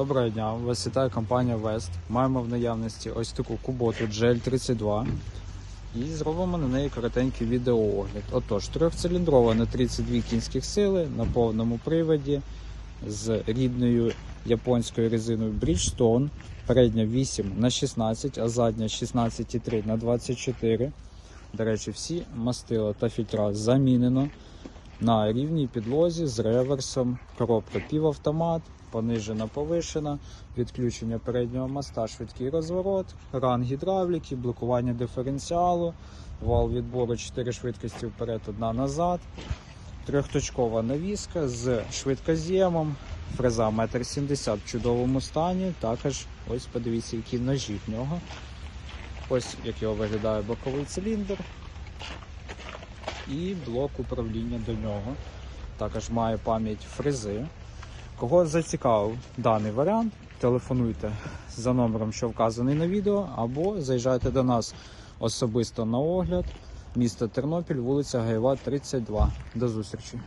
Доброго дня, вас вітає компанія Вест. Маємо в наявності ось таку куботу GL 32 і зробимо на неї коротенький відеоогляд. Отож, трьохциліндрова на 32 кінських сили на повному приводі з рідною японською резиною Bridgestone. Передня 8 на 16, а задня 16,3 на 24. До речі, всі мастила та фільтра замінено на рівній підлозі з реверсом, коробка півавтомат, понижена повишена, відключення переднього моста, швидкий розворот, ран гідравліки, блокування диференціалу, вал відбору 4 швидкості вперед, одна назад, трьохточкова навіска з швидкоз'ємом, фреза 1,70 м в чудовому стані. Також ось подивіться, які ножі в нього. Ось як його виглядає боковий циліндр і блок управління до нього. Також має пам'ять фрези. Кого зацікавив даний варіант, телефонуйте за номером, що вказаний на відео, або заїжджайте до нас особисто на огляд. Місто Тернопіль, вулиця Гаєва, 32. До зустрічі!